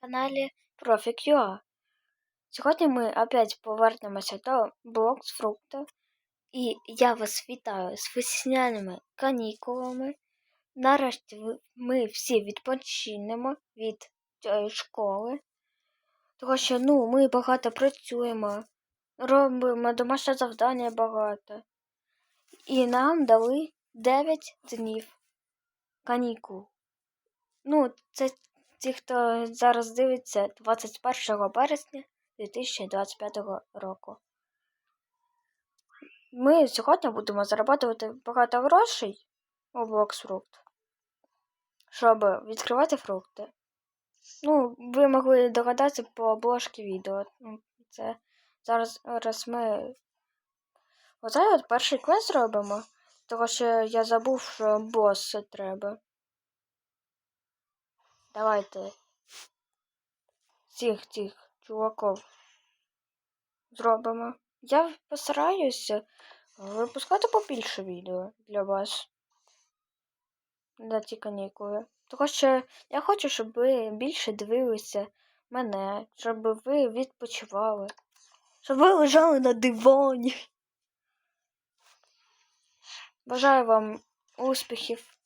каналі Profik.ua. Сьогодні ми опять повернемося до блокс фрукта. І я вас вітаю з весняними канікулами. Нарешті ми всі відпочинемо від цієї школи. Тому що ну, ми багато працюємо, робимо домашнє завдання багато. І нам дали 9 днів канікул. Ну, це ті, хто зараз дивиться 21 березня 2025 року. Ми сьогодні будемо заробляти багато грошей у Блоксфрукт, щоб відкривати фрукти. Ну, ви могли догадатися по обложці відео. Ну, Це зараз, зараз ми оце от перший квест робимо, тому що я забув, що бос треба. Давайте цих цих чуваків зробимо. Я постараюся випускати побільше відео для вас на ці канікули. Тому що я хочу, щоб ви більше дивилися мене, щоб ви відпочивали, щоб ви лежали на дивані. Бажаю вам успіхів.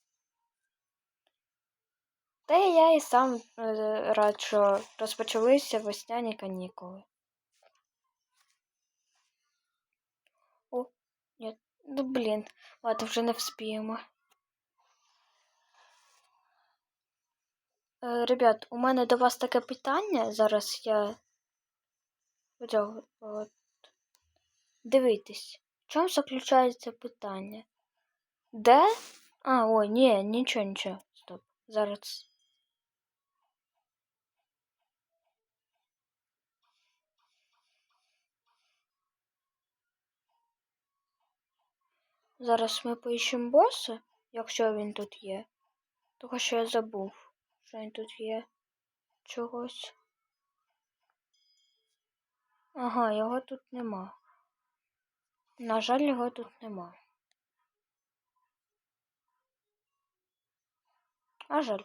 Та я і сам е, рад, що розпочалися весняні канікули. О, ні, ну блін, ладно, вже не вспіємо. Е, ребят, у мене до вас таке питання. Зараз я. Оцього, От. Дивитесь, в чому заключається питання? Де? А, ой, ні, нічого, нічого. Стоп. Зараз. Зараз ми поїщемо боса, якщо він тут є. Того що я забув, що він тут є чогось. Ага, його тут нема. На жаль, його тут нема. А жаль.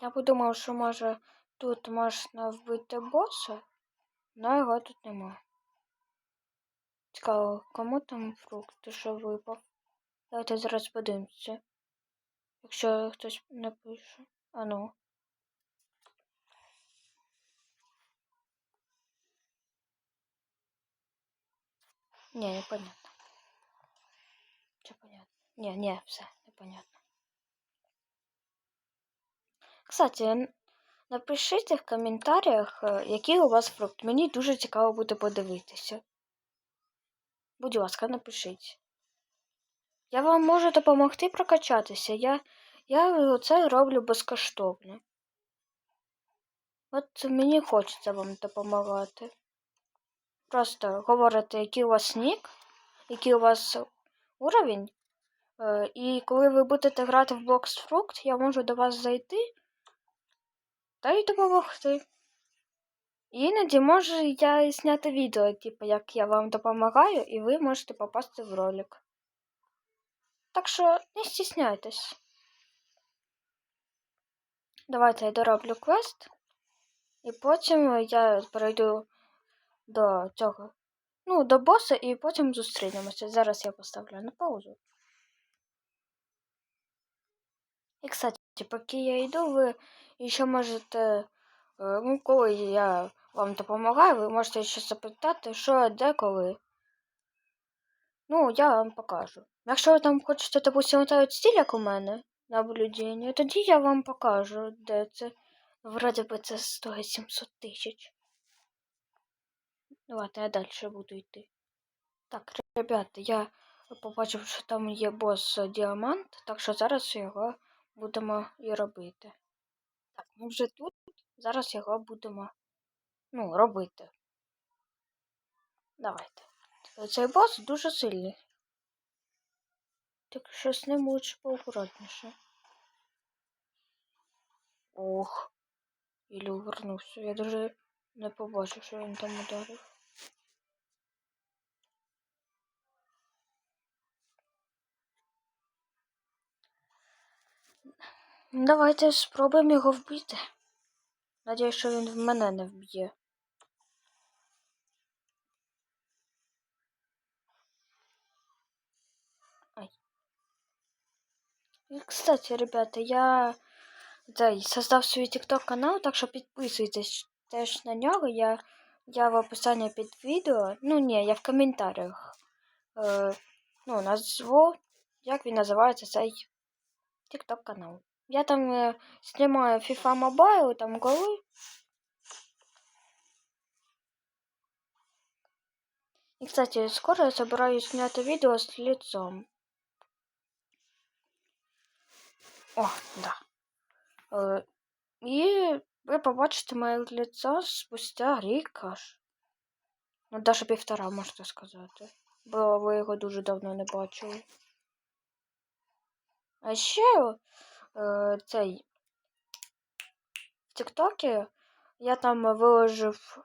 Я подумав, що може тут можна вбити боса, але його тут нема. Цікаво, кому там фрукт, що випав? Давайте зараз подивимося. Якщо хтось напише. А ну. Не, непонятно. Все понятно. Не, не, все, непонятно. Кстати, напишіть в коментарях, е, який у вас фрукт. Мені дуже цікаво буде подивитися. Будь ласка, напишіть. Я вам можу допомогти прокачатися. Я, я це роблю безкоштовно. От мені хочеться вам допомагати. Просто говорите, який у вас нік, який у вас уровень. Е, І коли ви будете грати в Blox Fruit, я можу до вас зайти та й допомогти. Іноді можу я зняти відео, типу, як я вам допомагаю, і ви можете попасти в ролик. Так що не стісняйтесь. Давайте я дороблю квест, і потім я перейду до цього. Ну, до боса, і потім зустрінемося. Зараз я поставлю на паузу. І, кстати, поки я йду, ви ще можете, е, ну, коли я вам допомагаю, ви можете ще запитати, що, де, коли. Ну, я вам покажу. Якщо ви там хочете, допустим, ставити стіль, як у мене, наблюдення, тоді я вам покажу, де це. Вроде би це стоїть 700 тисяч. Давайте я далі буду йти. Так, ребята, я побачив, що там є бос діамант, так що зараз його будемо і робити. Так, ми вже тут. Зараз його будемо ну, робити. Давайте. Цей бос дуже сильний. Так що з ним лучше поаккуратніше. Ох. Ілі увернувся. Я даже не побачив, що він там ударив. Давайте спробуємо його вбити. Надіюсь, що він в мене не вб'є. Ай. Кстати, ребята, я цей, создав свій TikTok канал, так що підписуйтесь теж на нього. Я, я в описанні під відео. Ну ні, я в коментарях. Е, ну, назву, як він називається цей TikTok канал. Я там е, знімаю FIFA Mobile, там голи. И, кстати, скоро я собираюсь снять видео с лицом. О, да. Е, І ви побачите моє лицо спустя рік аж. Ну, навіть півтора, можна сказати. Бо ви його дуже давно не бачили. А ще е, цей в Тіктокі я там виложив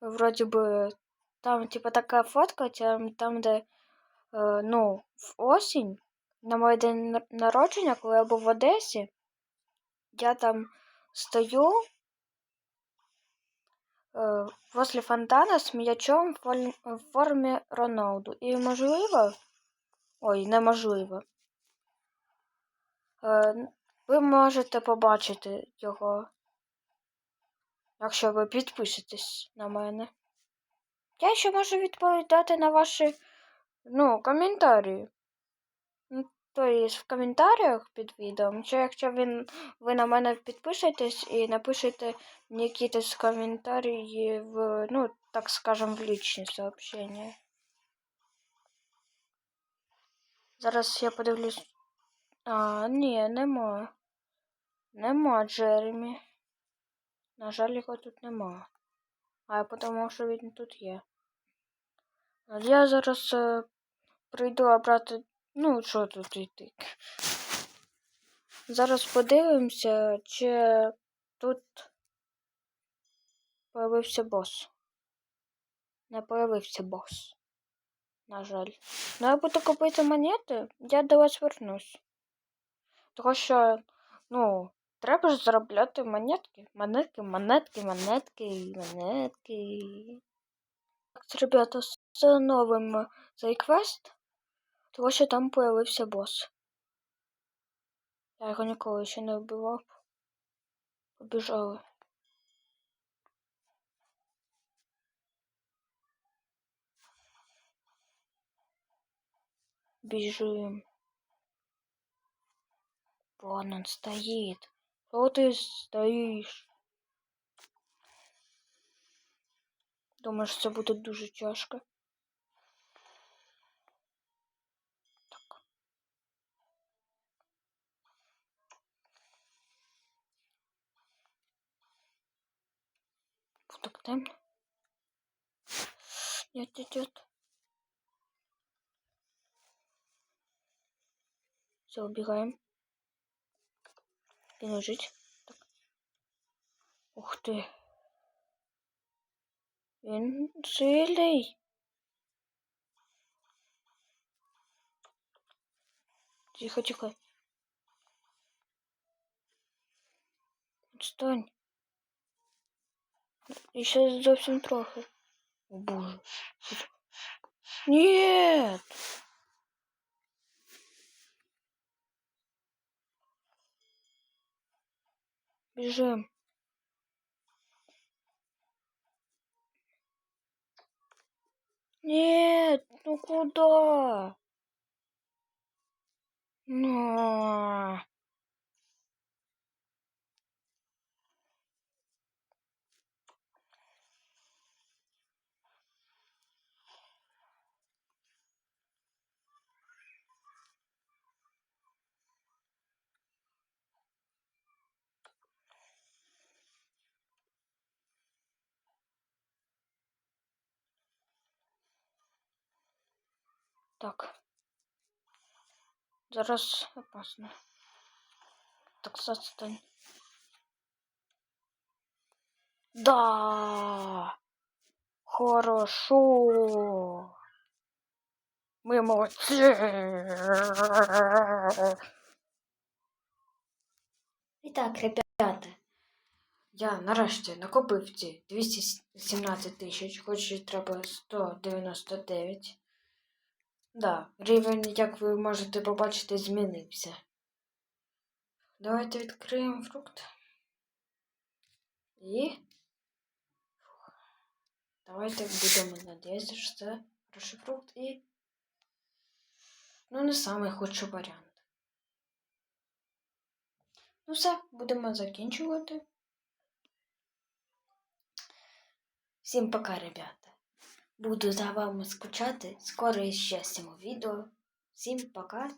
вроді би там, типа, така фотка, там, там де е, ну, в осінь, на мій день народження, коли я був в Одесі, я там стою е, возле фонтана з м'ячом в формі Роналду. І можливо, ой, неможливо. Е, ви можете побачити його, якщо ви підпишетесь на мене. Я ще можу відповідати на ваші ну, коментарі. Ну, Тобто в коментарях під відео, чи якщо він, ви на мене підпишетесь і напишете якісь коментарі в, ну, так скажем, в личні сообщення. Зараз я подивлюсь. А, ні, нема. Нема Джеремі. На жаль, його тут нема. А я подумав, що він тут є. Я зараз е, прийду обрати. Ну, що тут йти? Зараз подивимося, чи тут появився бос. Не появився бос. На жаль. Ну, я буду купити монети, я до вас вернусь. Тому що, ну, треба ж заробляти монетки. Монетки, монетки, монетки, монетки. Так, ребята, встановимо цей квест, тому що там появився бос. Я його ніколи ще не вбивав. Побіжали. Бежим. Вон он стоит. Что ты стоишь? Думаєш, це буде дуже тяжко? Так. Так темно. Нет, идет. Все, убегаем. Він лежить. Так. Ух ти. Він сильний. Тихо, тихо. Отстань. І ще зовсім трохи. О боже. Нет! Бежим. Нет, ну куда? Ну. Так. Зараз опасно. Так отстань. Да. Хорошо. Мы молодцы. І так, ребята, я нарешті накопив ці 217 тисяч, хоч і треба 199. Да, рівень, як ви можете побачити, змінився. Давайте відкриємо фрукт. І. Давайте будемо надіятися, що це хороший фрукт і. Ну, не самий худший варіант. Ну все, будемо закінчувати. Всім пока, ребята. Буду за вами скучати. Скоро і зніму відео. Всім пока.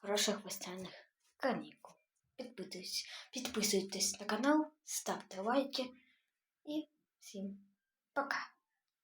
Хороших весняних канікул. Підписуйтесь, підписуйтесь на канал, ставте лайки і всім пока.